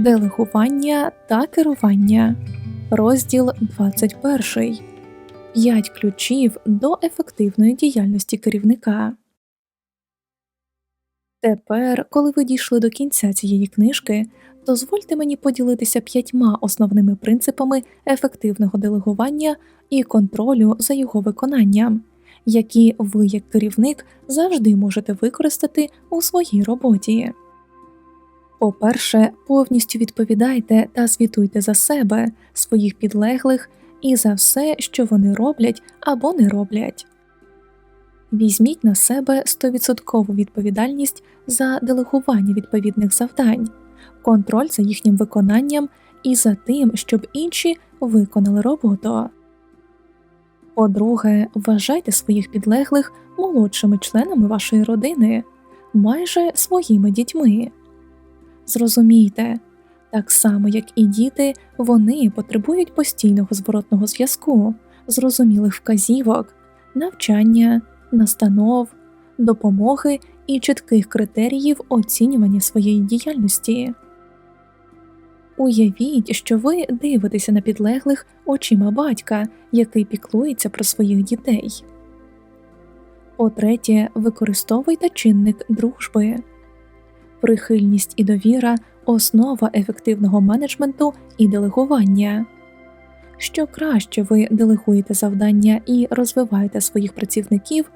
Делегування та керування. Розділ 21. 5 ключів до ефективної діяльності керівника. Тепер, коли ви дійшли до кінця цієї книжки, дозвольте мені поділитися п'ятьма основними принципами ефективного делегування і контролю за його виконанням, які ви, як керівник, завжди можете використати у своїй роботі. По-перше, повністю відповідайте та звітуйте за себе, своїх підлеглих і за все, що вони роблять або не роблять. Візьміть на себе 100% відповідальність за делегування відповідних завдань, контроль за їхнім виконанням і за тим, щоб інші виконали роботу. По-друге, вважайте своїх підлеглих молодшими членами вашої родини, майже своїми дітьми. Зрозумійте, так само як і діти, вони потребують постійного зворотного зв'язку, зрозумілих вказівок, навчання, настанов, допомоги і чітких критеріїв оцінювання своєї діяльності. Уявіть, що ви дивитеся на підлеглих очима батька, який піклується про своїх дітей. По третє, використовуйте чинник дружби. Прихильність і довіра основа ефективного менеджменту і делегування. Що краще ви делегуєте завдання і розвиваєте своїх працівників,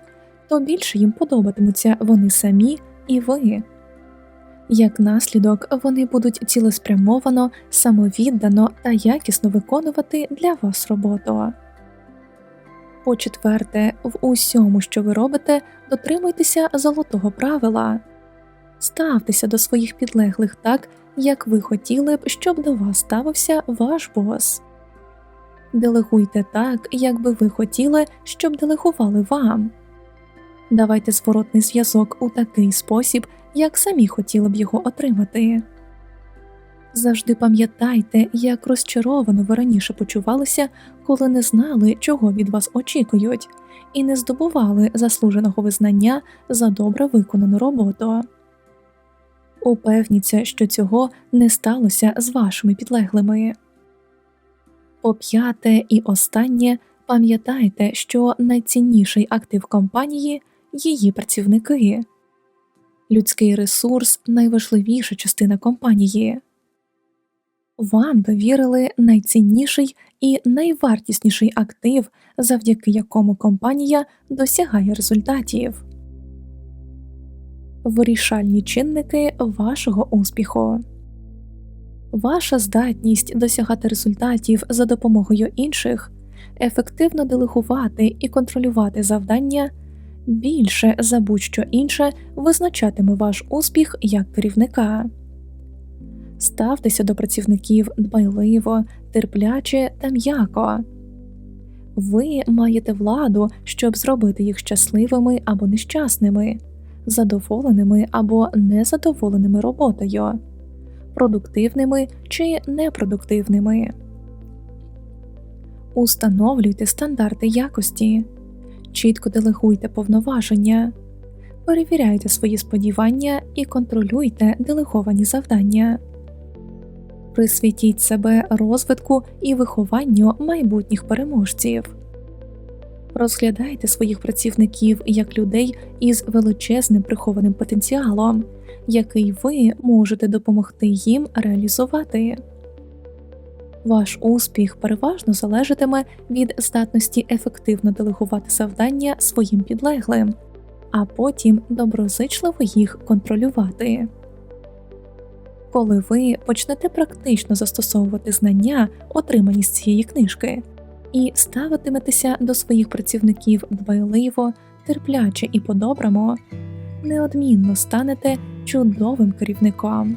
то більше їм подобатимуться вони самі і ви. Як наслідок, вони будуть цілеспрямовано, самовіддано та якісно виконувати для вас роботу. По четверте, в усьому, що ви робите, дотримуйтеся золотого правила ставтеся до своїх підлеглих так, як ви хотіли б, щоб до вас ставився ваш бос. Делегуйте так, як би ви хотіли, щоб делегували вам. Давайте зворотний зв'язок у такий спосіб, як самі хотіли б його отримати. Завжди пам'ятайте, як розчаровано ви раніше почувалися, коли не знали, чого від вас очікують, і не здобували заслуженого визнання за добре виконану роботу. Упевніться, що цього не сталося з вашими підлеглими. По п'яте і останнє пам'ятайте, що найцінніший актив компанії її працівники, людський ресурс найважливіша частина компанії. Вам довірили найцінніший і найвартісніший актив, завдяки якому компанія досягає результатів вирішальні чинники вашого успіху. Ваша здатність досягати результатів за допомогою інших, ефективно делегувати і контролювати завдання більше за будь-що інше визначатиме ваш успіх як керівника. Ставтеся до працівників дбайливо, терпляче та м'яко. Ви маєте владу, щоб зробити їх щасливими або нещасними задоволеними або незадоволеними роботою, продуктивними чи непродуктивними. Установлюйте стандарти якості, чітко делегуйте повноваження, перевіряйте свої сподівання і контролюйте делеговані завдання. Присвятіть себе розвитку і вихованню майбутніх переможців. Розглядайте своїх працівників як людей із величезним прихованим потенціалом, який ви можете допомогти їм реалізувати. Ваш успіх переважно залежатиме від здатності ефективно делегувати завдання своїм підлеглим, а потім доброзичливо їх контролювати. Коли ви почнете практично застосовувати знання, отримані з цієї книжки і ставитиметеся до своїх працівників дбайливо, терпляче і по-доброму, неодмінно станете чудовим керівником.